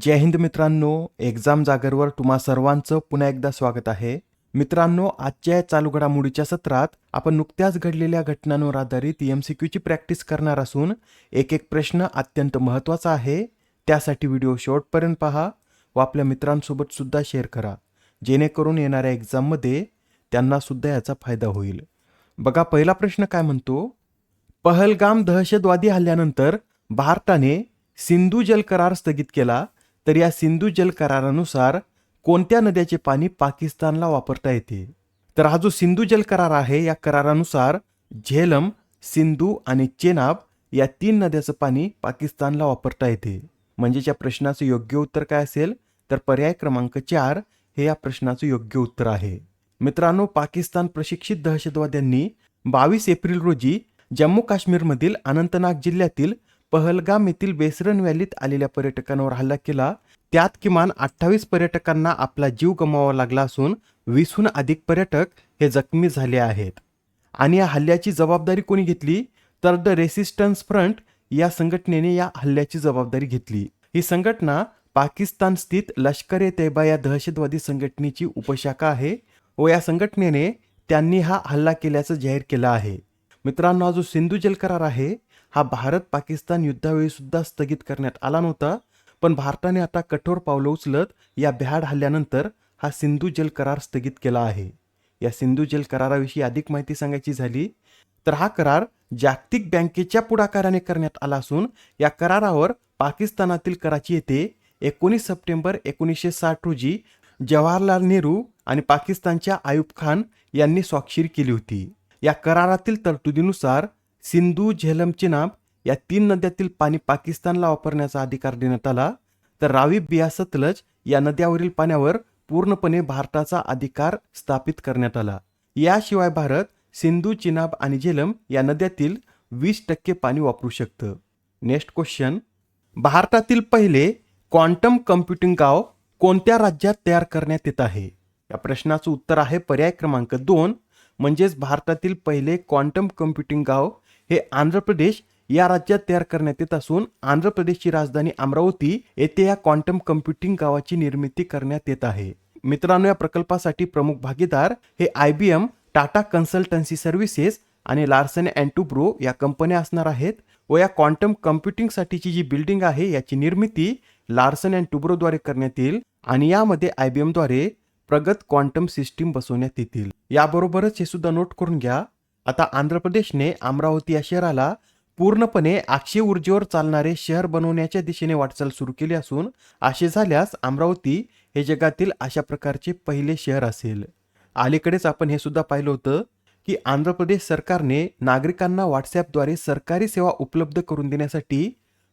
जय हिंद मित्रांनो एक्झाम जागरवर तुम्हा सर्वांचं पुन्हा एकदा स्वागत आहे. मित्रांनो आजच्या चालू घडामोडीच्या सत्रात आपण नुकत्याच घडलेल्या घटनांवर आधारित एम सी क्यूची प्रॅक्टिस करणार असून एक एक प्रश्न अत्यंत महत्त्वाचा आहे. त्यासाठी व्हिडिओ शेवटपर्यंत पहा व आपल्या मित्रांसोबत सुद्धा शेअर करा. जेणेकरून येणाऱ्या एक्झाममध्ये त्यांना सुद्धा याचा फायदा होईल. बघा पहिला प्रश्न काय म्हणतो? पहलगाम दहशतवादी हल्ल्यानंतर भारताने सिंधू जल करार स्थगित केला. तर या सिंधू जल करारानुसार कोणत्या नद्याचे पाणी पाकिस्तानला वापरता येते? तर हा जो सिंधू जल करार आहे या करारानुसार झेलम सिंधू आणि चेनाब या तीन नद्याचं पाणी पाकिस्तानला वापरता येते. म्हणजेच या प्रश्नाचं योग्य उत्तर काय असेल? तर पर्याय क्रमांक चार हे या प्रश्नाचं योग्य उत्तर आहे. मित्रांनो पाकिस्तान प्रशिक्षित दहशतवाद्यांनी बावीस एप्रिल रोजी जम्मू काश्मीरमधील अनंतनाग जिल्ह्यातील पहलगाम येथील बेसरन व्हॅलीत आलेल्या पर्यटकांवर हल्ला केला. त्यात किमान अठ्ठावीस पर्यटकांना आपला जीव गमावा लागला असून वीसहून अधिक पर्यटक हे जखमी झाले आहेत. आणि या हल्ल्याची जबाबदारी कोणी घेतली? तर द रेसिस्टन्स फ्रंट या संघटनेने या हल्ल्याची जबाबदारी घेतली. ही संघटना पाकिस्तान स्थित लष्कर ए तैबा या दहशतवादी संघटनेची उपशाखा आहे व या संघटनेने त्यांनी हा हल्ला केल्याचं जाहीर केलं आहे. मित्रांनो हा जो सिंधू जल करार आहे हा भारत पाकिस्तान युद्धावेळी सुद्धा स्थगित करण्यात आला नव्हता पण भारताने आता कठोर पावलं उचलत या भ्याड हल्ल्यानंतर हा सिंधू जल करार स्थगित केला आहे. या सिंधू जल कराराविषयी अधिक माहिती सांगायची झाली तर हा करार जागतिक बँकेच्या पुढाकाराने करण्यात आला असून या करारावर पाकिस्तानातील कराची येथे एकोणीस सप्टेंबर एकोणीसशे साठ रोजी जवाहरलाल नेहरू आणि पाकिस्तानच्या आयुब खान यांनी स्वाक्षरी केली होती. या करारातील तरतुदीनुसार सिंधू झेलम चिनाब या तीन नद्यातील पाणी पाकिस्तानला वापरण्याचा अधिकार देण्यात आला. तर रावी बिया सतलज या नद्यावरील पाण्यावर पूर्णपणे भारताचा अधिकार स्थापित करण्यात आला. याशिवाय भारत सिंधू चिनाब आणि झेलम या नद्यातील वीस टक्के पाणी वापरू शकतं. Next question. भारतातील पहिले क्वांटम कम्प्युटिंग गाव कोणत्या राज्यात तयार करण्यात येत आहे? या प्रश्नाचं उत्तर आहे पर्याय क्रमांक दोन. म्हणजेच भारतातील पहिले क्वांटम कम्प्युटिंग गाव हे आंध्र प्रदेश या राज्यात तयार करण्यात येत असून आंध्र प्रदेशची राजधानी अमरावती येथे या क्वांटम कम्प्युटिंग गावाची निर्मिती करण्यात येत आहे. मित्रांनो या प्रकल्पासाठी प्रमुख भागीदार हे I B M Tata consultancy services आणि लार्सन अँड टुब्रो या कंपन्या असणार आहेत व या क्वांटम कम्प्युटिंगसाठीची जी बिल्डिंग आहे याची निर्मिती लार्सन अँड टुब्रोद्वारे करण्यात येईल आणि यामध्ये आय बी एमद्वारे प्रगत क्वांटम सिस्टीम बसवण्यात येतील. याबरोबरच हे सुद्धा नोट करून घ्या. आता आंध्र प्रदेशने अमरावती या शहराला पूर्णपणे अक्षय ऊर्जेवर चालणारे शहर बनवण्याच्या दिशेने वाटचाल सुरू केली असून असे झाल्यास अमरावती हे जगातील अशा प्रकारचे पहिले शहर असेल. अलीकडेच आपण हे सुद्धा पाहिलं होतं की आंध्र प्रदेश सरकारने नागरिकांना व्हॉट्सॲपद्वारे सरकारी सेवा उपलब्ध करून देण्यासाठी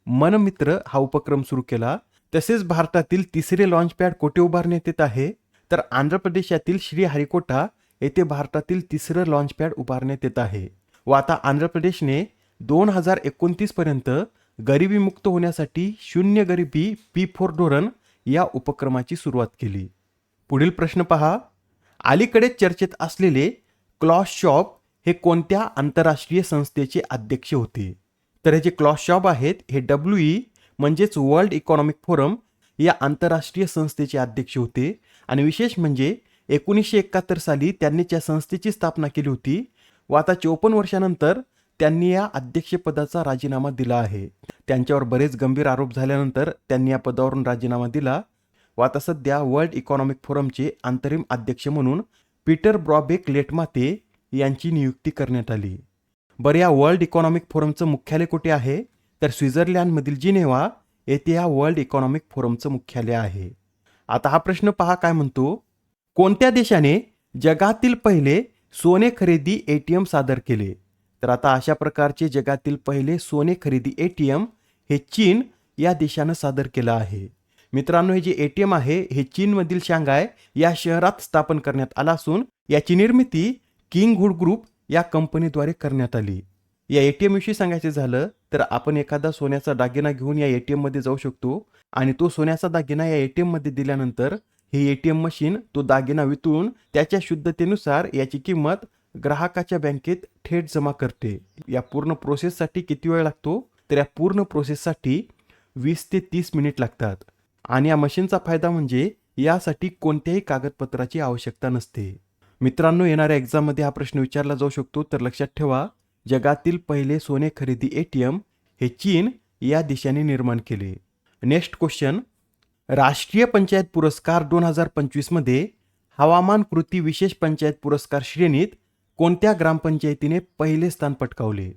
मनमित्र हा उपक्रम सुरू केला. तसेच भारतातील तिसरे लॉन्च पॅड कोठे उभारण्यात येत आहे? तर आंध्र प्रदेशातील श्री हरिकोटा येथे भारतातील तिसरं लॉन्चपॅड उभारण्यात येत आहे. व आता आंध्र प्रदेशने दोन हजार एकोणतीस पर्यंत गरिबीमुक्त होण्यासाठी शून्य गरिबी पी फोर धोरण या उपक्रमाची सुरुवात केली. पुढील प्रश्न पहा. अलीकडे चर्चेत असलेले क्लॉस शॉप हे कोणत्या आंतरराष्ट्रीय संस्थेचे अध्यक्ष होते? तर हे जे क्लॉस शॉप आहेत हे डब्ल्यू ई म्हणजेच वर्ल्ड इकॉनॉमिक फोरम या आंतरराष्ट्रीय संस्थेचे अध्यक्ष होते. आणि विशेष म्हणजे एकोणीसशे एकाहत्तर साली त्यांनी त्या संस्थेची स्थापना केली होती व आता चौपन्न वर्षानंतर त्यांनी या अध्यक्षपदाचा राजीनामा दिला आहे. त्यांच्यावर बरेच गंभीर आरोप झाल्यानंतर त्यांनी या पदावरून राजीनामा दिला व आता सध्या वर्ल्ड इकॉनॉमिक फोरमचे अंतरिम अध्यक्ष म्हणून पीटर ब्रॉबेक लेटमाते यांची नियुक्ती करण्यात आली. बरं या वर्ल्ड इकॉनॉमिक फोरमचं मुख्यालय कुठे आहे? तर स्वित्झर्लंडमधील जिनेवा येथे या वर्ल्ड इकॉनॉमिक फोरमचं मुख्यालय आहे. आता हा प्रश्न पहा काय म्हणतो? कोणत्या देशाने जगातील पहिले सोने खरेदी ए टी एम सादर केले? तर आता अशा प्रकारचे जगातील पहिले सोने खरेदी ए टी एम हे चीन या देशानं सादर केलं आहे. मित्रांनो हे जे ए टी एम आहे हे चीनमधील शांघाय या शहरात स्थापन करण्यात आला असून याची निर्मिती किंगहुड ग्रुप या कंपनीद्वारे करण्यात आली. या ए टी विषयी सांगायचं झालं तर आपण एखादा सोन्याचा दागिना घेऊन या ए टी मध्ये जाऊ शकतो आणि तो सोन्याचा दागिना या ए टी मध्ये दिल्यानंतर हे एम मशीन तो दागिना वितळून त्याच्या शुद्धतेनुसार याची किंमत ग्राहकाच्या बँकेत थेट जमा करते. या पूर्ण प्रोसेससाठी किती वेळ लागतो? तर या पूर्ण प्रोसेससाठी वीस ते तीस मिनिट लागतात. आणि या मशीनचा फायदा म्हणजे यासाठी कोणत्याही कागदपत्राची आवश्यकता नसते. मित्रांनो येणाऱ्या एक्झाममध्ये हा प्रश्न विचारला जाऊ शकतो तर लक्षात ठेवा जगातील पहिले सोने खरेदी ए टी एम हे चीन या दिशेने निर्माण केले. नेक्स्ट क्वेश्चन राष्ट्रीय पंचायत पुरस्कार दोन हजार पंचवीसमध्ये हवामान कृती विशेष पंचायत पुरस्कार श्रेणीत कोणत्या ग्रामपंचायतीने पहिले स्थान पटकावले?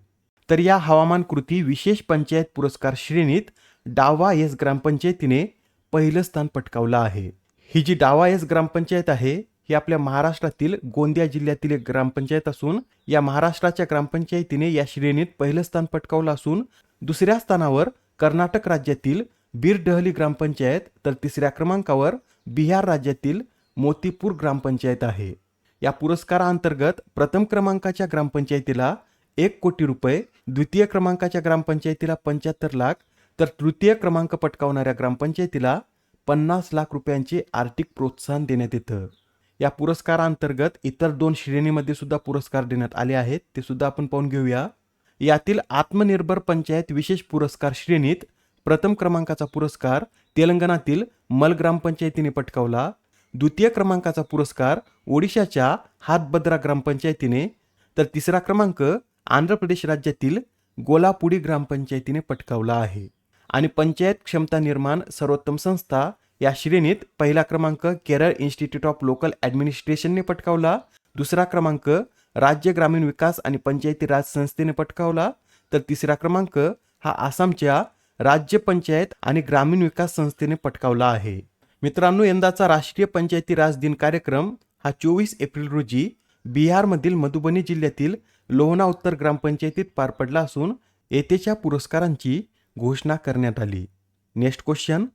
तर या हवामान कृती विशेष पंचायत पुरस्कार श्रेणीत डावा एस ग्रामपंचायतीने पहिलं स्थान पटकावलं आहे. ही जी डावा एस ग्रामपंचायत आहे ही आपल्या महाराष्ट्रातील गोंदिया जिल्ह्यातील एक ग्रामपंचायत असून या महाराष्ट्राच्या ग्रामपंचायतीने या श्रेणीत पहिलं स्थान पटकावलं असून दुसऱ्या स्थानावर कर्नाटक राज्यातील बिरडहली ग्रामपंचायत तर तिसऱ्या क्रमांकावर बिहार राज्यातील मोतीपूर ग्रामपंचायत आहे. या पुरस्काराअंतर्गत प्रथम क्रमांकाच्या ग्रामपंचायतीला एक कोटी रुपये द्वितीय क्रमांकाच्या ग्रामपंचायतीला पंच्याहत्तर लाख तर तृतीय क्रमांक पटकावणाऱ्या ग्रामपंचायतीला पन्नास लाख रुपयांचे आर्थिक प्रोत्साहन देण्यात येतं. या पुरस्काराअंतर्गत इतर दोन श्रेणीमध्ये सुद्धा पुरस्कार देण्यात आले आहेत ते सुद्धा आपण पाहून घेऊया. यातील आत्मनिर्भर पंचायत विशेष पुरस्कार श्रेणीत प्रथम क्रमांकाचा पुरस्कार तेलंगणातील मल ग्रामपंचायतीने पटकावला. द्वितीय क्रमांकाचा पुरस्कार ओडिशाच्या हातबद्रा ग्रामपंचायतीने. तर तिसरा क्रमांक आंध्र प्रदेश राज्यातील गोलापुडी ग्रामपंचायतीने पटकावला आहे. आणि पंचायत क्षमता निर्माण सर्वोत्तम संस्था या श्रेणीत पहिला क्रमांक केरळ इन्स्टिट्यूट ऑफ लोकल ॲडमिनिस्ट्रेशनने पटकावला. दुसरा क्रमांक राज्य ग्रामीण विकास आणि पंचायती राज संस्थेने पटकावला. तर तिसरा क्रमांक हा आसामच्या राज्य पंचायत आणि ग्रामीण विकास संस्थेने पटकावला आहे. मित्रांनो यंदाचा राष्ट्रीय पंचायती राज दिन कार्यक्रम हा चोवीस एप्रिल रोजी बिहारमधील मधुबनी जिल्ह्यातील लोहना उत्तर ग्रामपंचायतीत पार पडला असून येथेच्या पुरस्कारांची घोषणा करण्यात आली. नेक्स्ट क्वेश्चन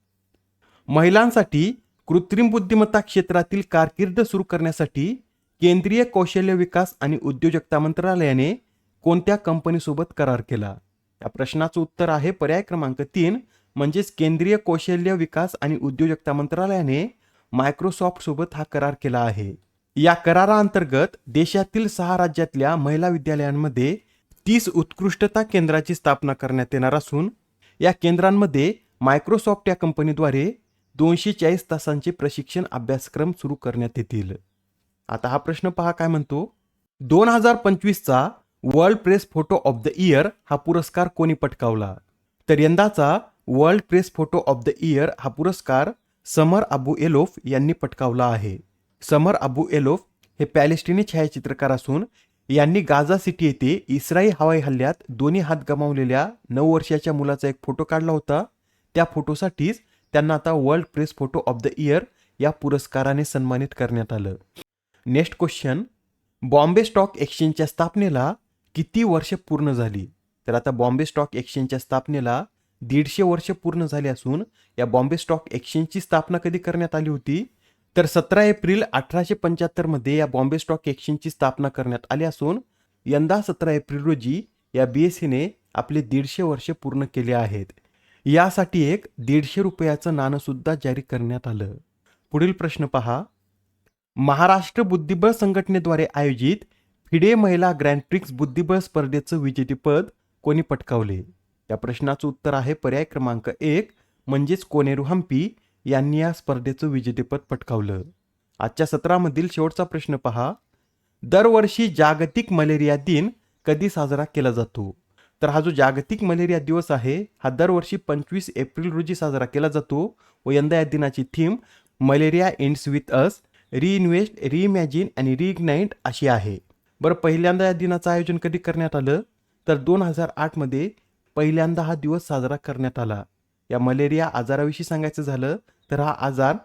महिलांसाठी कृत्रिम बुद्धिमत्ता क्षेत्रातील कारकीर्द सुरू करण्यासाठी केंद्रीय कौशल्य विकास आणि उद्योजकता मंत्रालयाने कोणत्या कंपनीसोबत करार केला? या प्रश्नाचं उत्तर आहे पर्याय क्रमांक तीन म्हणजेच केंद्रीय कौशल्य विकास आणि उद्योजकता मंत्रालयाने मायक्रोसॉफ्ट सोबत हा करार केला आहे. या कराराअंतर्गत देशातील सहा राज्यातल्या महिला विद्यालयांमध्ये तीस उत्कृष्टता केंद्राची स्थापना करण्यात येणार असून या केंद्रांमध्ये मायक्रोसॉफ्ट या कंपनीद्वारे दोनशे चाळीस तासांचे प्रशिक्षण अभ्यासक्रम सुरू करण्यात येतील. आता हा प्रश्न पहा काय म्हणतो? दोन हजार पंचवीसचा world press photo of the year हा पुरस्कार कोणी पटकावला? तर यंदाचा world press photo of the year हा पुरस्कार समर अबू एलोफ यांनी पटकावला आहे. समर अबू एलोफ हे पॅलेस्टिनी छायाचित्रकार असून यांनी गाझा सिटी येथे इस्राईल हवाई हल्ल्यात दोन्ही हात गमावलेल्या नऊ वर्षाच्या मुलाचा एक फोटो काढला होता. त्या फोटोसाठीच त्यांना आता world press photo of the year या पुरस्काराने सन्मानित करण्यात आलं. Next question. बॉम्बे स्टॉक एक्सचेंजच्या स्थापनेला किती वर्ष पूर्ण झाली? तर आता बॉम्बे स्टॉक एक्सचेंजच्या स्थापनेला दीडशे वर्ष पूर्ण झाले असून या बॉम्बे स्टॉक एक्सचेंजची स्थापना कधी करण्यात आली होती? तर सतरा एप्रिल अठराशे पंच्याहत्तरमध्ये या बॉम्बे स्टॉक एक्सचेंजची स्थापना करण्यात आली असून यंदा सतरा एप्रिल रोजी या बी एस सीने आपले दीडशे वर्ष पूर्ण केले आहेत. यासाठी एक दीडशे रुपयाचं नाणं सुद्धा जारी करण्यात आलं. पुढील प्रश्न पहा. महाराष्ट्र बुद्धिबळ संघटनेद्वारे आयोजित फिडे महिला ग्रँड प्रिक्स बुद्धिबळ स्पर्धेचं विजेतेपद कोणी पटकावले? या प्रश्नाचं उत्तर आहे पर्याय क्रमांक एक म्हणजेच कोनेरू हम्पी यांनी या स्पर्धेचं विजेतेपद पटकावलं. आजच्या सत्रामधील शेवटचा प्रश्न पहा. दरवर्षी जागतिक मलेरिया दिन कधी साजरा केला जातो? तर हा जो जागतिक मलेरिया दिवस आहे हा दरवर्षी पंचवीस एप्रिल रोजी साजरा केला जातो व यंदा या दिनाची theme malaria ends with us reinvest reimagine आणि रिइग्नाइट अशी आहे. बरं पहिल्यांदा या दिनाचं आयोजन कधी करण्यात आलं? तर दोन हजार आठमध्ये पहिल्यांदा हा दिवस साजरा करण्यात आला. या मलेरिया आजाराविषयी सांगायचं झालं तर हा आजार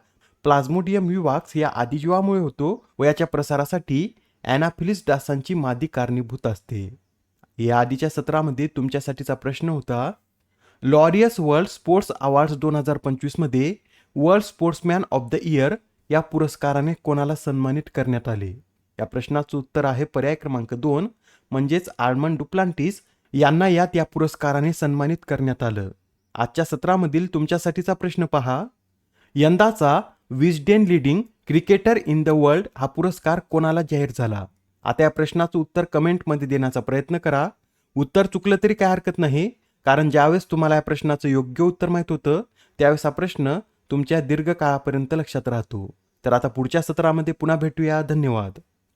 प्लाझ्मोडियम विवाक्स या आदिजीवामुळे होतो व याच्या प्रसारासाठी ॲनाफिलिस डासांची मादी कारणीभूत असते. या आधीच्या सत्रामध्ये तुमच्यासाठीचा प्रश्न होता लॉरियस वर्ल्ड स्पोर्ट्स अवॉर्ड्स दोन हजार पंचवीसमध्ये world sportsman of the year या पुरस्काराने कोणाला सन्मानित करण्यात आले? या प्रश्नाचं उत्तर आहे पर्याय क्रमांक दोन म्हणजेच आर्मन डुप्लांटिस यांना यात या पुरस्काराने सन्मानित करण्यात आलं. आजच्या सत्रामधील तुमच्यासाठीचा प्रश्न पहा. यंदाचा Wisden leading cricketer in the world हा पुरस्कार कोणाला जाहीर झाला? आता या प्रश्नाचं उत्तर कमेंटमध्ये देण्याचा प्रयत्न करा. उत्तर चुकलं तरी काय हरकत नाही कारण ज्यावेळेस तुम्हाला या प्रश्नाचं योग्य उत्तर माहीत होतं त्यावेळेस हा प्रश्न तुमच्या दीर्घकाळापर्यंत लक्षात राहतो. तर आता पुढच्या सत्रामध्ये पुन्हा भेटूया. धन्यवाद.